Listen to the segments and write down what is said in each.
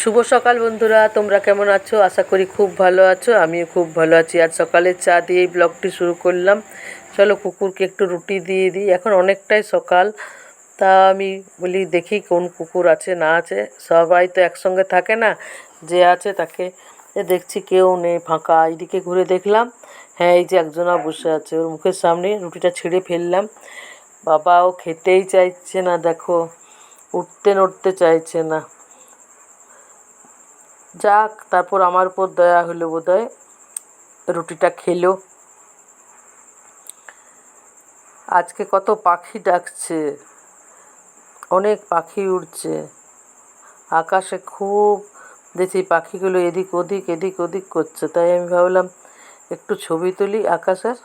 শুভ সকাল বন্ধুরা, তোমরা কেমন আছো? আশা করি খুব ভালো আছো, আমিও খুব ভালো আছি। আজ সকালে চা দিয়ে এই ব্লগটি শুরু করলাম। চলো কুকুরকে একটু রুটি দিয়ে দিই। এখন অনেকটাই সকাল, তা আমি বলি দেখি কোন কুকুর আছে, না আছে। সবাই তো একসঙ্গে থাকে না, যে আছে তাকে দেখছি কেউ নেই, ফাঁকা। এইদিকে ঘুরে দেখলাম হ্যাঁ এই যে একজনা বসে আছে। ওর মুখের সামনে রুটিটা ছিঁড়ে ফেললাম। বাবা ও খেতেই চাইছে না, দেখো। উঠতে নড়তে চাইছে না। যাক, তারপর আমার উপর দয়া হলো বোধহয়। রুটিটা খেলো। আজকে কত পাখি ডাকছে। অনেক পাখি উড়ছে। আকাশে খুব দেখি পাখিগুলো এদিক ওদিক এদিক ওদিক করছে। তাই আমি ভাবলাম, একটু ছবি তুলি আকাশের।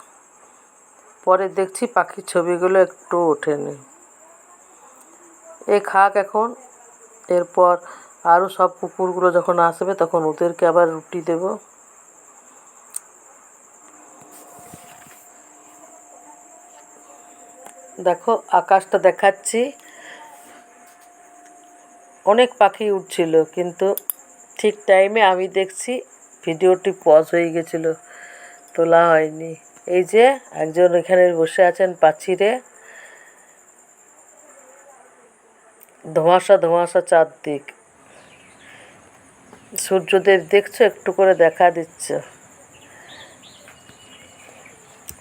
পরে দেখছি পাখির ছবিগুলো একটু ওঠেনি। এ খাক এখন। এরপর আরও সব কুকুরগুলো যখন আসবে, তখন ওদেরকে আবার রুটি দেব। দেখো, আকাশটা দেখাচ্ছি। অনেক পাখি উঠছিল, কিন্তু ঠিক টাইমে আমি দেখছি ভিডিওটি পজ হয়ে গেছিল, তোলা হয়নি। এই যে একজন এখানে বসে আছেন পাচিরে ধোঁয়াশা ধোঁয়াশা চারদিক। সূর্যদেব দেখছ, একটু করে দেখা দিচ্ছে।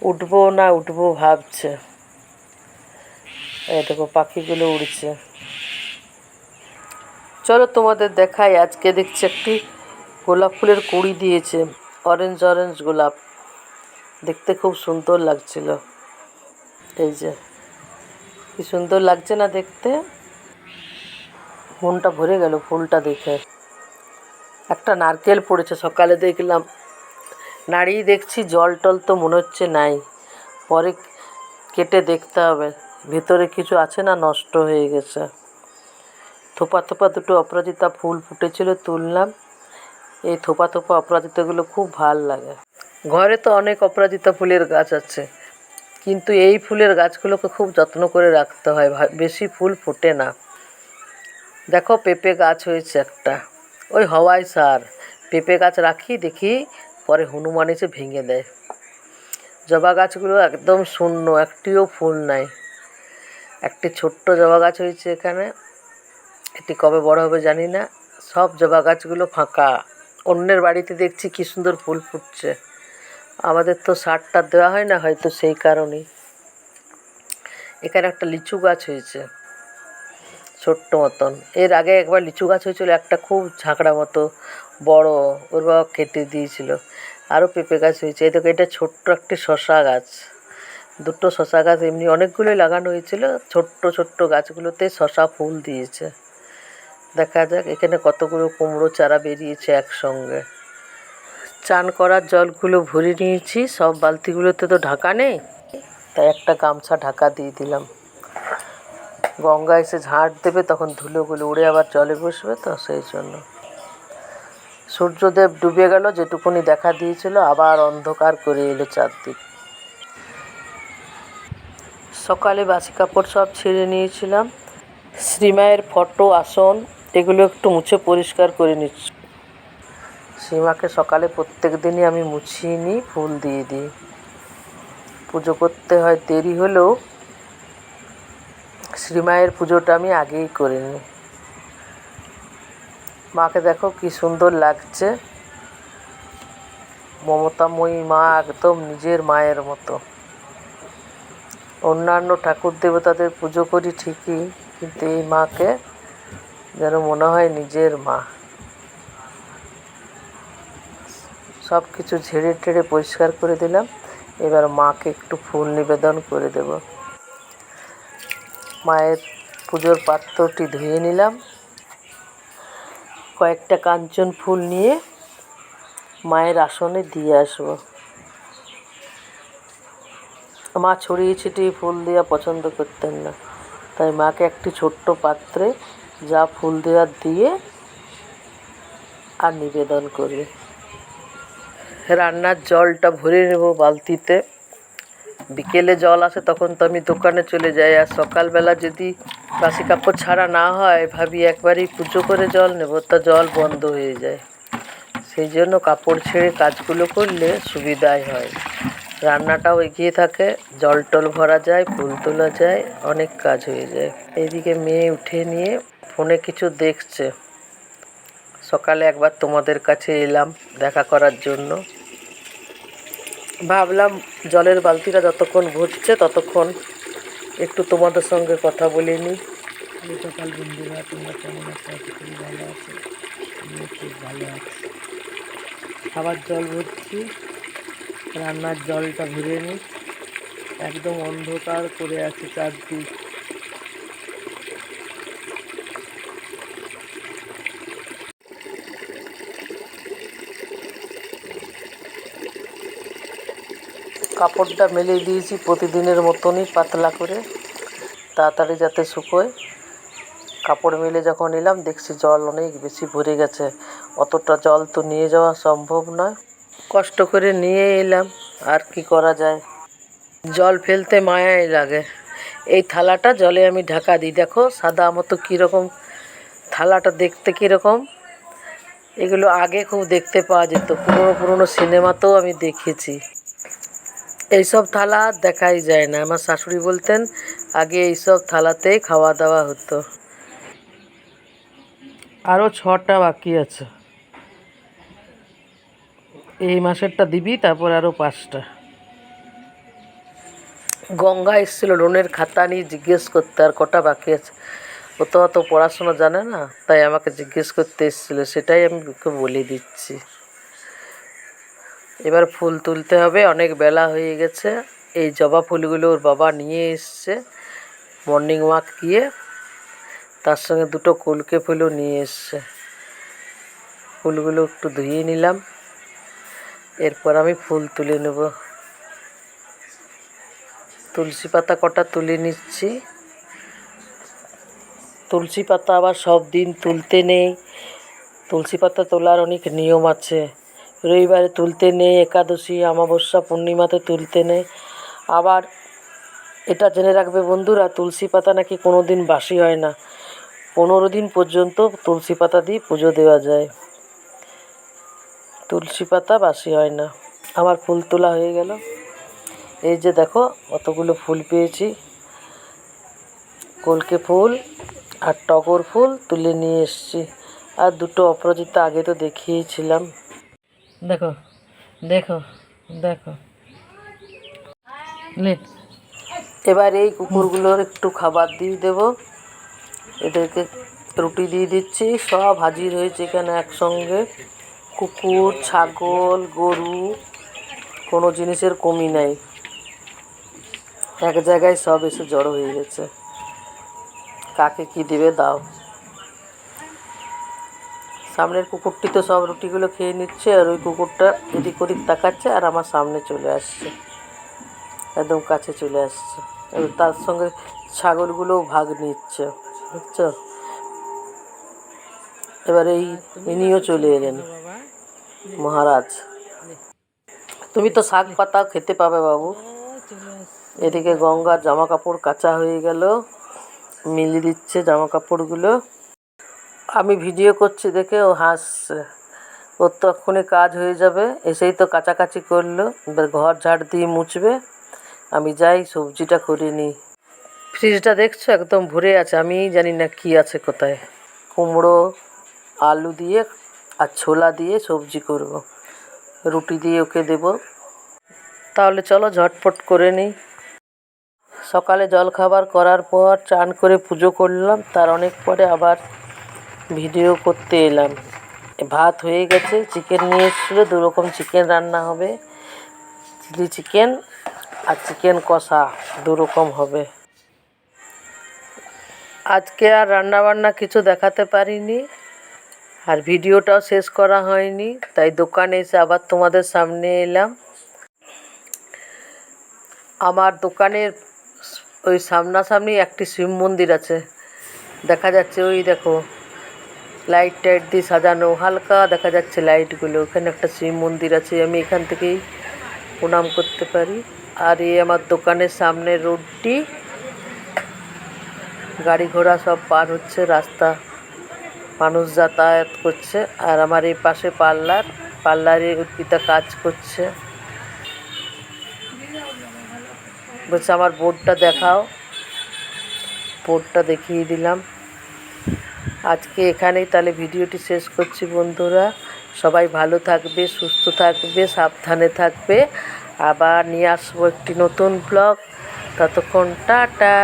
উঠবো না উঠবো ভাবছে। এই দেখো, পাখিগুলো উড়ছে। চলো তোমাদের দেখাই, আজকে দেখছি একটি গোলাপ ফুলের কুড়ি দিয়েছে অরেঞ্জ অরেঞ্জ গোলাপ। দেখতে খুব সুন্দর লাগছিল। এই যে, কি সুন্দর লাগছে না দেখতে? মনটা ভরে গেল ফুলটা দেখে। একটা নারকেল পড়েছে, সকালে দেখলাম। নাড়িয়ে দেখছি, জল টল তো মনে হচ্ছে নাই। পরে কেটে দেখতে হবে। ভেতরে কিছু আছে না, নষ্ট হয়ে গেছে। থোপা থোপা দুটো অপরাজিতা ফুল ফুটেছিল, তুললাম। এই থোপা থোপা অপরাজিতাগুলো খুব ভালো লাগে। ঘরে তো অনেক অপরাজিতা ফুলের গাছ আছে। কিন্তু এই ফুলের গাছগুলোকে খুব যত্ন করে রাখতে হয় বেশি ফুল ফোটে না। দেখো, পেঁপে গাছ হয়েছে একটা। ওই হওয়াই সার পেঁপে গাছ রাখি, দেখি পরে হনুমান এসে ভেঙে দেয়। জবা গাছগুলো একদম শূন্য, একটিও ফুল নাই। একটি ছোট্ট জবা গাছ হয়েছে এখানে। এটি কবে বড় হবে জানি না। সব জবা গাছগুলো ফাঁকা। অন্যের বাড়িতে দেখছি কি সুন্দর ফুল ফুটছে। আমাদের তো সারটা দেওয়া হয় না হয়তো সেই কারণেই। এখানে একটা লিচু গাছ হয়েছে। ছোট্ট মতন। এর আগে একবার লিচু গাছ হয়েছিল, একটা খুব ঝাঁকড়া মতো, বড়, ওর বাবা কেটে দিয়েছিল। আরও পেঁপে গাছ হয়েছে। এই দেখো, এটা ছোট্ট একটি শশা গাছ। দুটো শশা গাছ, এমনি অনেকগুলোই লাগানো হয়েছিল। ছোট্ট ছোট্ট গাছগুলোতে শশা ফুল দিয়েছে। দেখা যাক, এখানে কতগুলো কুমড়ো চারা বেরিয়েছে একসঙ্গে। চান করার জলগুলো ভরে নিয়েছি। সব বালতিগুলোতে তো ঢাকা নেই। তাই একটা গামছা ঢাকা দিয়ে দিলাম। গঙ্গা এসে ঝাঁট দেবে, তখন ধুলোগুলো উড়ে আবার জলে বসবে, তো সেই জন্য। সূর্যদেব ডুবে গেল, যেটুকুনি দেখা দিয়েছিল, আবার অন্ধকার করে এলো চারদিক। সকালে বাসি কাপড় সব ছেড়ে নিয়েছিলাম। শ্রীমায়ের ফটো, আসন, এগুলো একটু মুছে পরিষ্কার করে নিচ্ছি। শ্রীমাকে সকালে প্রত্যেক দিনই আমি মুছিয়ে নিই, ফুল দিয়ে দিই। পুজো করতে হয় দেরি হলেও শ্রীমায়ের পুজোটা আমি আগেই করে মাকে দেখো কি সুন্দর লাগছে। মমতাময়ী মা একদম নিজের মায়ের মতো। অন্যান্য ঠাকুর দেবতাদের পুজো করি ঠিকই, কিন্তু এই মাকে যেন মনে হয় নিজের মা। সব কিছু ঝেড়ে টেড়ে পরিষ্কার করে দিলাম। এবার মাকে একটু ফুল নিবেদন করে দেব। মায়ের পুজোর পাত্রটি ধুয়ে নিলাম। কয়েকটা কাঞ্চন ফুল নিয়ে মায়ের আসনে দিয়ে আসব। মা ছড়িয়ে ছিটিয়ে ফুল দেওয়া পছন্দ করতেন না। তাই মাকে একটি ছোট্ট পাত্রে যা ফুল দেওয়ার দিয়ে আর নিবেদন করি। রান্নার জলটা ভরে নেব বালতিতে। বিকেলে জল আসে তখন তো আমি দোকানে চলে যাই, আর সকালবেলা যদি বাসি কাপড় ছাড়া না হয়, ভাবি একবারই পুজো করে জল নেব, তা জল বন্ধ হয়ে যায়। সেই জন্য কাপড় ছেড়ে কাজগুলো করলে সুবিধাই হয়। রান্নাটাও এগিয়ে থাকে, জল টল ভরা যায়, ফুল তোলা যায়, অনেক কাজ হয়ে যায়। এইদিকে মেয়ে উঠে নিয়ে ফোনে কিছু দেখছে। সকালে একবার তোমাদের কাছে এলাম, দেখা করার জন্য। ভাবলাম জলের বালতিটা যতক্ষণ ভরছে ততক্ষণ একটু তোমাদের সঙ্গে কথা বলে নিই। সকাল বন্ধুরা, তোমরা কেমন আছো? ভালো আছো। আমিও খুব ভালো আছি। খাবার জল ভরছি, রান্নার জলটা ভরে নিই। একদম অন্ধকার করে আছে চারদিক। কাপড়টা মেলে দিয়েছি প্রতিদিনের মতনই, পাতলা করে। তাড়াতাড়ি যাতে শুকোয়। কাপড় মেলে যখন এলাম দেখছি জল অনেক বেশি ভরে গেছে। অতটা জল তো নিয়ে যাওয়া সম্ভব নয়। কষ্ট করে নিয়ে এলাম, আর কি করা যায়? জল ফেলতে মায়াই লাগে। এই থালাটা জলে আমি ঢাকা দিই। দেখো, সাদা মতো কীরকম, থালাটা দেখতে কীরকম। এগুলো আগে খুব দেখতে পাওয়া যেত। পুরনো পুরনো সিনেমাতেও আমি দেখেছি। এইসব থালা দেখাই যায় না। আমার শাশুড়ি বলতেন আগে এইসব থালাতেই খাওয়া দাওয়া হতো। আরও ছটা বাকি আছে। এই মাসেরটা দিবি তারপর আরও পাঁচটা। গঙ্গা এসেছিল লোনের খাতা নিয়ে জিজ্ঞেস করতে আর কটা বাকি আছে? ও তো অত পড়াশোনা জানে না তাই আমাকে জিজ্ঞেস করতে এসেছিল সেটাই আমি ওকে বলে দিচ্ছি। এবার ফুল তুলতে হবে, অনেক বেলা হয়ে গেছে। এই জবা ফুলগুলো ওর বাবা নিয়ে এসছে মর্নিং ওয়াক গিয়ে। তার সঙ্গে দুটো কলকে ফুলও নিয়ে এসছে। ফুলগুলো একটু ধুয়ে নিলাম। এরপর আমি ফুল তুলে নেব। তুলসী পাতা কটা তুলে নিচ্ছি। তুলসী পাতা আবার সব দিন তুলতে নেই। তুলসী পাতা তোলার অনেক নিয়ম আছে। রবিবারে তুলতে নেই, একাদশী, অমাবস্যা, পূর্ণিমাতে তুলতে নেই। আবার এটা জেনে রাখবে বন্ধুরা, তুলসী পাতা নাকি কোনো দিন বাসি হয় না। পনেরো দিন পর্যন্ত তুলসী পাতা দিয়ে পুজো দেওয়া যায়। তুলসী পাতা বাসি হয় না। আমার ফুল তোলা হয়ে গেল। এই যে দেখো অতগুলো ফুল পেয়েছি। কলকে ফুল আর টগর ফুল তুলে নিয়ে এসেছি। আর দুটো অপরাজিতা আগে তো দেখিয়েছিলাম। দেখো দেখো দেখো। এবার এই কুকুরগুলোর একটু খাবার দিয়ে দেব। এদেরকে রুটি দিয়ে দিচ্ছি। সব হাজির হয়েছে এখানে একসঙ্গে। কুকুর, ছাগল, গরু, কোনো জিনিসের কমি নাই। এক জায়গায় সব এসে জড়ো হয়ে গেছে। কাকে কি দিবে দাও। সামনের কুকুরটি তো সব রুটিগুলো খেয়ে নিচ্ছে আর ওই কুকুরটা এদিক ওদিক তাকাচ্ছে আর আমার সামনে চলে আসছে। একদম কাছে চলে আসছে। তার সঙ্গে ছাগলগুলোও ভাগ নিচ্ছে, বুঝছ? এবার এই ইনিও চলে এলেন। মহারাজ। তুমি তো শাক পাতা খেতে পাবে বাবু। এদিকে গঙ্গার জামা কাপড় কাঁচা হয়ে গেল। মিলি দিচ্ছে জামা কাপড়গুলো আমি ভিডিও করছি দেখে ও হাসছে। ওর তো এক্ষুনি কাজ হয়ে যাবে। এসেই তো কাছাকাছি করল। এবার ঘর ঝাড় দিয়ে মুছবে। আমি যাই, সবজিটা করে নিই। ফ্রিজটা দেখছ? একদম ভরে আছে। আমি জানি না কি আছে কোথায়। কুমড়ো, আলু দিয়ে আর ছোলা দিয়ে সবজি করব। রুটি দিয়ে ওকে দেব। তাহলে চলো ঝটপট করে নিই। সকালে জলখাবার করার পর চান করে পুজো করলাম। তার অনেক পরে আবার ভিডিও করতে এলাম। ভাত হয়ে গেছে চিকেন নিয়ে এসেছিল, দু রকম চিকেন রান্না হবে। চিলি চিকেন আর চিকেন কষা, দু রকম হবে। আজকে আর রান্না বান্না কিছু দেখাতে পারিনি আর ভিডিওটাও শেষ করা হয়নি, তাই দোকানে এসে আবার তোমাদের সামনে এলাম। আমার দোকানের ওই সামনাসামনি একটি শিব মন্দির আছে, দেখা যাচ্ছে ওই দেখো। লাইট টাইট দিয়ে সাজানো, হালকা দেখা যাচ্ছে লাইটগুলো ওখানে একটা শিব মন্দির আছে, আমি এখান থেকেই প্রণাম করতে পারি। আর এই আমার দোকানের সামনের রোডটি। গাড়ি ঘোড়া সব পার হচ্ছে, রাস্তা মানুষ যাতায়াত করছে। আর আমার এই পাশে পার্লার, পার্লারে অর্পিতা কাজ করছে। বলছে, আমার বোর্ডটা দেখাও। বোর্ডটা দেখিয়ে দিলাম। আজকে এখানেই তাহলে ভিডিওটি শেষ করছি বন্ধুরা। সবাই ভালো থাকবে, সুস্থ থাকবে, সাবধানে থাকবে। আবার নিয়ে আসব একটি নতুন ব্লগ ততক্ষণ টাটা।